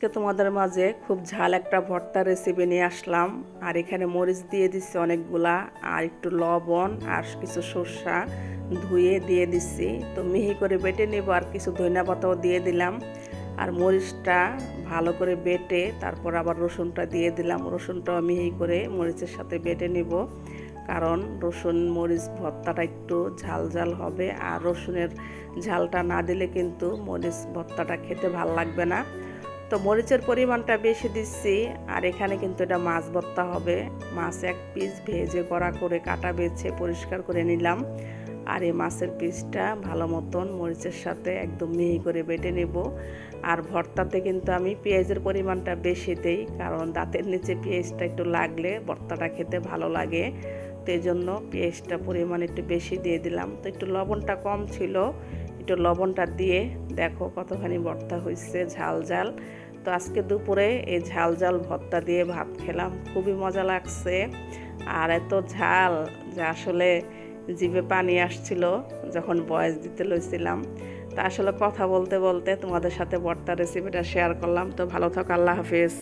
আজকে তোমাদের মাঝে খুব ঝাল একটা ভর্তা রেসিপি নিয়ে আসলাম। আর এখানে মরিচ দিয়ে দিচ্ছি অনেকগুলা, আর একটু লবণ, আর কিছু সর্ষা ধুয়ে দিয়ে দিচ্ছি তো মিহি করে বেটে নেব, আর কিছু ধনিয়া পাতাও দিয়ে দিলাম। আর মরিচটা ভালো করে বেটে, তারপর আবার রসুনটা দিয়ে দিলাম। রসুনটাও মিহি করে মরিচের সাথে বেটে নেব। কারণ রসুন, মরিচ, ভর্তাটা একটু ঝাল ঝাল হবে। আর রসুনের ঝালটা না দিলে কিন্তু মরিচ, ভর্তাটা খেতে ভালো লাগবে না। তো মরিচের পরিমাণটা বেশি দিচ্ছি, আর এখানে কিন্তু এটা মাছ ভর্তা হবে। মাছ এক পিস ভেজে করা করে কাটা বেছে পরিষ্কার করে নিলাম, আর এই মাছের পিসটা ভালো মতন মরিচের সাথে একদম মিহি করে বেটে নেব। আর ভর্তাতে কিন্তু আমি পেঁয়াজের পরিমাণটা বেশি দেই, কারণ দাঁতের নিচে পেঁয়াজটা একটু লাগলে ভর্তাটা খেতে ভালো লাগে। তো এই জন্য পেঁয়াজটা পরিমাণ একটু বেশি দিয়ে দিলাম। তো একটু লবণটা কম ছিল, একটু লবণটা দিয়ে দেখো কতখানি ভর্তা হয়েছে ঝাল ঝাল। তো আজকে দুপুরে এই ঝাল ঝাল ভর্তা দিয়ে ভাত খেলাম, খুবই মজা লাগছে। আর এত ঝাল যে আসলে জিভে পানি আসছিল যখন বয়স দিতে লইছিলাম। তা আসলে কথা বলতে বলতে তোমাদের সাথে ভর্তা রেসিপিটা শেয়ার করলাম। তো ভালো থাকো, আল্লাহ হাফিজ।